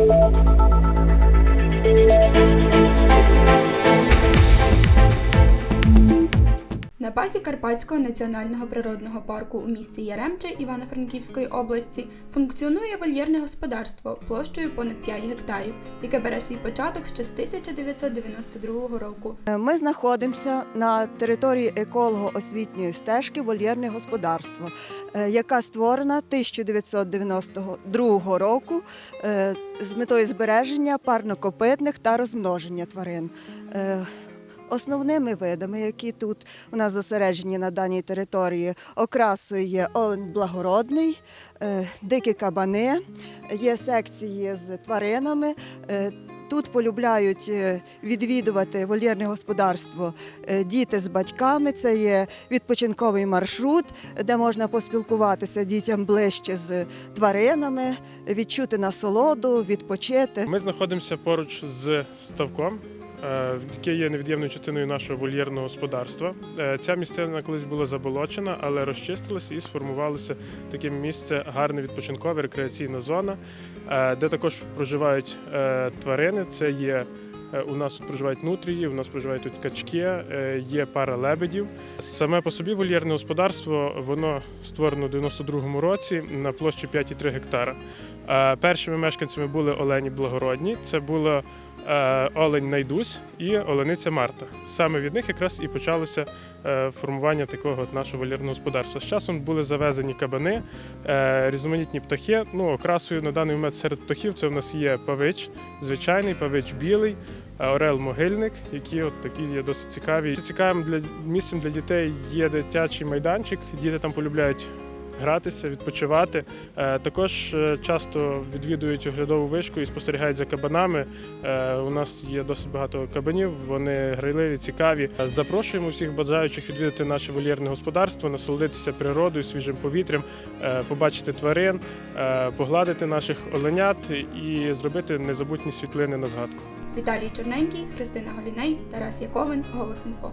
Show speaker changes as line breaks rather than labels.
Música На базі Карпатського національного природного парку у місті Яремче Івано-Франківської області функціонує вольєрне господарство площею понад 5 гектарів, яке бере свій початок ще з 1992 року.
Е, Ми знаходимося на території еколого-освітньої стежки вольєрне господарство, е, яка створена 1992 року е, з метою збереження парнокопитних та розмноження тварин. Основними видами, які тут у нас зосереджені на даній території, окрасою є олень благородний, е, дикі кабани, є секції з тваринами. е, Тут полюбляють е, відвідувати вольєрне господарство діти з батьками. Це є відпочинковий маршрут, де можна поспілкуватися дітям ближче з тваринами, відчути насолоду, відпочити.
Ми знаходимося поруч з ставком, е, який є невід'ємною частиною нашого вольєрного господарства. Е, Ця місцина колись була заболочена, але розчистилася і сформувалося таке місце гарне відпочинкове, рекреаційна зона, е, де також проживають тварини. Це є у нас тут проживають нутрії, у нас проживають тут качки, є пара лебедів. Саме по собі вольєрне господарство воно створено в 92-му році на площі 5,3 гектара. Першими мешканцями були олені благородні. Це було е, олень Найдусь і олениця Марта. Саме від них якраз і почалося е, формування такого от нашого вольєрного господарства. З часом були завезені кабани, е, різноманітні птахи. Ну, окрасою на даний момент серед птахів це в нас є павич, звичайний павич білий. е, Орел могильник, які от такі є досить цікаві. Цікавим для місцем для дітей є дитячий майданчик. Діти там полюбляють гратися, відпочивати. Е, Також е, часто відвідують оглядову вишку і спостерігають за кабанами. Е, У нас є досить багато кабанів, вони грайливі, цікаві. Запрошуємо всіх бажаючих відвідати наше вольєрне господарство, насолодитися природою, свіжим повітрям, побачити тварин, погладити наших оленят і зробити незабутні світлини на згадку.
Віталій Чорненький, Христина Галіней, Тарас Яковин, Голос Інфо.